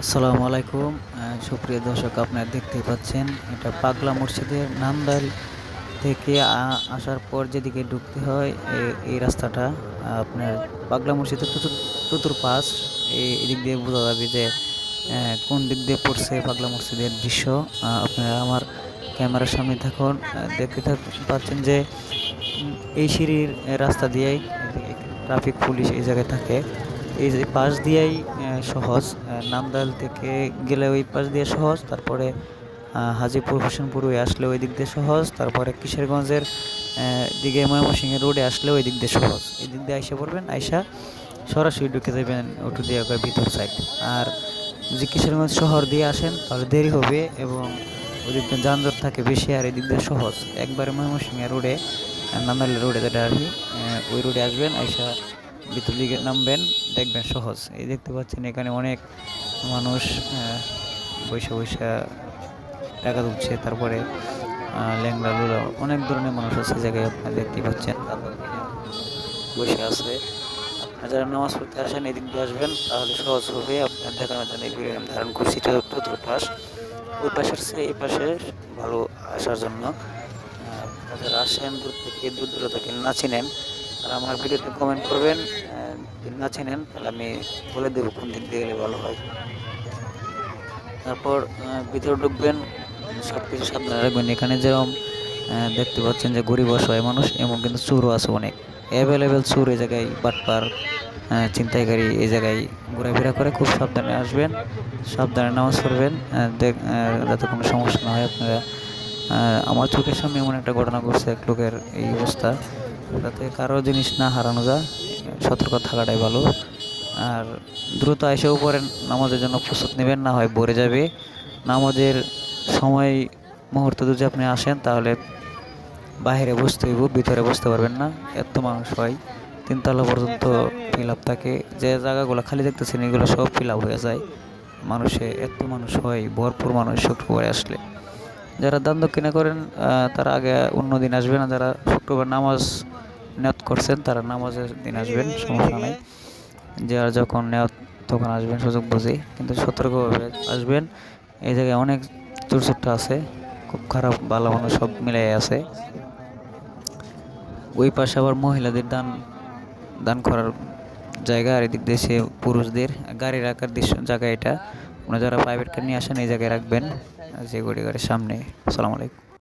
আসসালামু আলাইকুম। সুপ্রিয় দর্শক, আপনারা দেখতে পাচ্ছেন, এটা পাগলা মসজিদের নামদাল থেকে আসার পর যেদিকে ঢুকতে হয় এই রাস্তাটা। আপনার পাগলা মসজিদের এই এদিক দিয়ে বোঝা যাবে যে কোন দিক দিয়ে পড়ছে পাগলা মসজিদের দৃশ্য। আপনারা আমার ক্যামেরার সামনে থাকুন দেখতে পাচ্ছেন যে এই সিঁড়ির রাস্তা দিয়েই ট্রাফিক পুলিশ এই জায়গায় থাকে। এই যে পাশ দিয়েই সহজ। নামদাল থেকে গেলে ওই পাশ দিয়ে সহজ, তারপরে হাজিপুর, হোসেনপুর ওই আসলে ওই দিক দিয়ে সহজ, তারপরে কিশোরগঞ্জের দিকে ময়মনসিংহের রোডে আসলে ওই দিক দিয়ে সহজ। এই দিক দিয়ে আইসা পড়বেন, আইসা সরাসরি ঢুকে যাবেন ওটু দিয়ে ভিতর সাইড আর যদি কিশোরগঞ্জ শহর দিয়ে আসেন, তাহলে দেরি হবে এবং ওই দিক দিয়ে যানজট থাকে বেশি, আর এই দিক দিয়ে সহজ। একবারে ময়মনসিংহের রোডে নান্দালের রোডে যেটা আর কি ওই রোডে আসবেন, আইসা ভিতর দিকে নামবেন, দেখবেন সহজ। এই দেখতে পাচ্ছেন এখানে অনেক মানুষ বৈশা বৈশা টাকা তুলছে। তারপরে ল্যাংড়া লুলা, অনেক ধরনের মানুষ আছে জায়গায় আপনারা দেখতে পাচ্ছেন। বসে আছে। আপনারা যারা নামাজ পড়তে আসেন এদিক দিয়ে আসবেন, তাহলে সহজ হবে আপনার দেখানোর জন্য ভিডিও ধারণ করছি। চতুর্থ পাশ। ওই পাশের চেয়ে এই পাশে ভালো আসার জন্য যারা আসেন, দূর থেকে, দূর দূর থেকে না চিনেন তারা আমার ভিডিওতে কমেন্ট করবেন যদি না চেনেন তাহলে আমি বলে দেবো কোন দিক দিয়ে গেলে ভালো হয়। তারপর ভিতরে ঢুকবেন সব কিছু সাবধানে রাখবেন। এখানে যেরকম দেখতে পাচ্ছেন যে গরিব অসহায় মানুষ এমন কিন্তু চুরও আছে অনেক। অ্যাভেলেবেল চুর এই জায়গায় বাটপার আহ, ছিনতাইকারী এই জায়গায় ঘোরাফেরা করে। খুব সাবধানে আসবেন সাবধানে নামাজ পড়বেন যাতে কোনো সমস্যা না হয় আপনারা। আমার চোখের সামনে এমন একটা ঘটনা ঘটছে এক লোকের এই অবস্থা। যাতে কারও জিনিস না হারানো যায়, সতর্ক থাকাটাই ভালো। আর দ্রুত এসেও পড়েন নামাজের জন্য প্রস্তুত নেবেন, না হয় ভরে যাবে। নামাজের সময় মুহূর্তে যদি আপনি আসেন, তাহলে বাইরে বসতে হইব, ভিতরে বসতে পারবেন না। এত মানুষ হয় তিনতলা পর্যন্ত ফিল আপ থাকে। যে জায়গাগুলো খালি দেখতেছেন, এগুলো সব ফিল আপ হয়ে যায়। মানুষে, এত মানুষ হয়, ভরপুর মানুষ শুক্রবারে আসলে। যারা দান দক্ষিণা করেন তারা আগে অন্য দিন আসবেন আর যারা শুক্রবার নামাজ নিয়ত করছেন, তারা নামাজের দিন আসবেন, সমস্যা নাই। যারা যখন নেওয়া তখন আসবেন, সুযোগ বুঝে। কিন্তু সতর্কভাবে আসবেন। এই জায়গায় অনেক চোর চোরটা আছে, খুব খারাপ, ভালো মানুষ সব মিলাই আছে। ওই পাশে আবার মহিলাদের দান দান করার জায়গা আর এদিক দেশে পুরুষদের। গাড়ি রাখার দৃশ্য, জায়গা এটা। আপনারা যারা প্রাইভেট কার নিয়ে আসেন, এই জায়গায় রাখবেন। যে গড়ি গাড়ির সামনে। আসসালামু আলাইকুম।